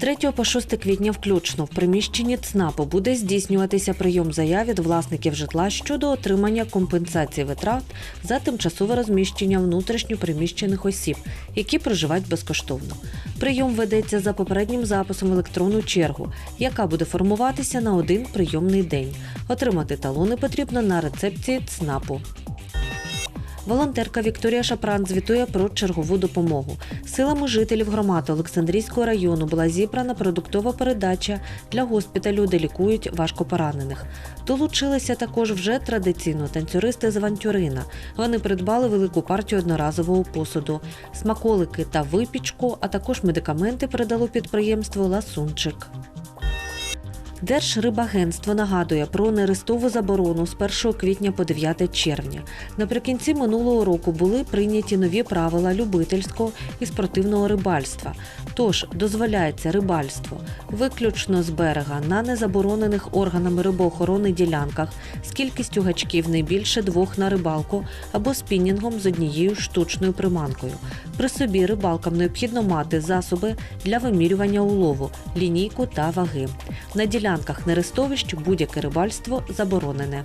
3 по 6 квітня включно в приміщенні ЦНАПу буде здійснюватися прийом заяв від власників житла щодо отримання компенсації витрат за тимчасове розміщення внутрішньопереміщених осіб, які проживають безкоштовно. Прийом ведеться за попереднім записом електронну чергу, яка буде формуватися на один прийомний день. Отримати талони потрібно на рецепції ЦНАПу. Волонтерка Вікторія Шапран звітує про чергову допомогу. Силами жителів громади Олександрійського району була зібрана продуктова передача для госпіталю, де лікують важкопоранених. Долучилися також вже традиційно танцюристи з авантюрина. Вони придбали велику партію одноразового посуду, смаколики та випічку, а також медикаменти передало підприємство Ласунчик. Держрибагентство нагадує про нерестову заборону з 1 квітня по 9 червня. Наприкінці минулого року були прийняті нові правила любительського і спортивного рибальства. Тож дозволяється рибальство виключно з берега на незаборонених органами рибоохорони ділянках з кількістю гачків не більше двох на рибалку або спінінгом з однією штучною приманкою. При собі рибалкам необхідно мати засоби для вимірювання улову, лінійку та ваги. На ділянках нерестовищ будь-яке рибальство заборонене.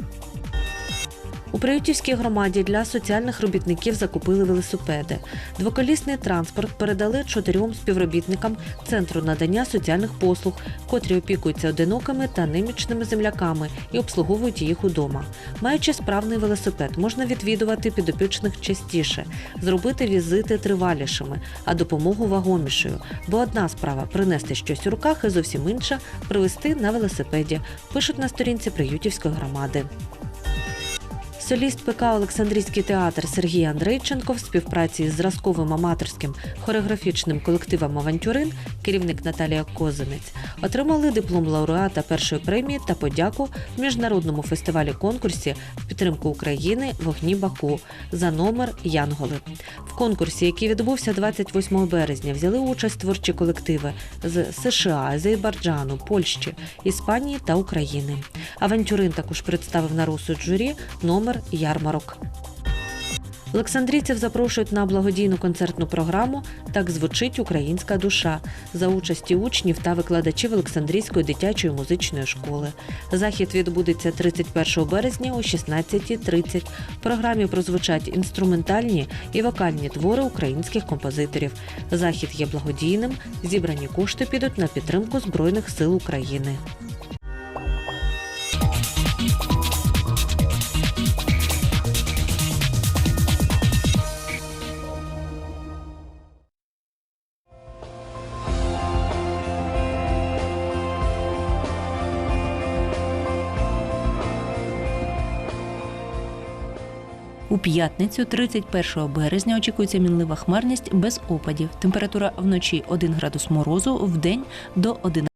У Приютівській громаді для соціальних робітників закупили велосипеди. Двоколісний транспорт передали чотирьом співробітникам Центру надання соціальних послуг, котрі опікуються одинокими та немічними земляками і обслуговують їх удома. Маючи справний велосипед, можна відвідувати підопічних частіше, зробити візити тривалішими, а допомогу вагомішою. Бо одна справа принести щось у руках, і зовсім інша привезти на велосипеді. Пишуть на сторінці Приютівської громади. Соліст ПК Олександрійський театр Сергій Андрейченко в співпраці з зразковим аматорським хореографічним колективом Авантюрин, керівник Наталія Козинець, отримали диплом лауреата першої премії та подяку в міжнародному фестивалі конкурсі в підтримку України Вогні Баку за номер Янголи. В конкурсі, який відбувся 28 березня, взяли участь творчі колективи з США, Азербайджану, Польщі, Іспанії та України. Авантюрин також представив на розсуд журі номер ярмарок. Олександрійців запрошують на благодійну концертну програму Так звучить українська душа за участі учнів та викладачів Олександрійської дитячої музичної школи. Захід відбудеться 31 березня о 16.30. В програмі прозвучать інструментальні і вокальні твори українських композиторів. Захід є благодійним. Зібрані кошти підуть на підтримку Збройних сил України. У п'ятницю, 31 березня, очікується мінлива хмарність без опадів. Температура вночі 1 градус морозу, в день до 11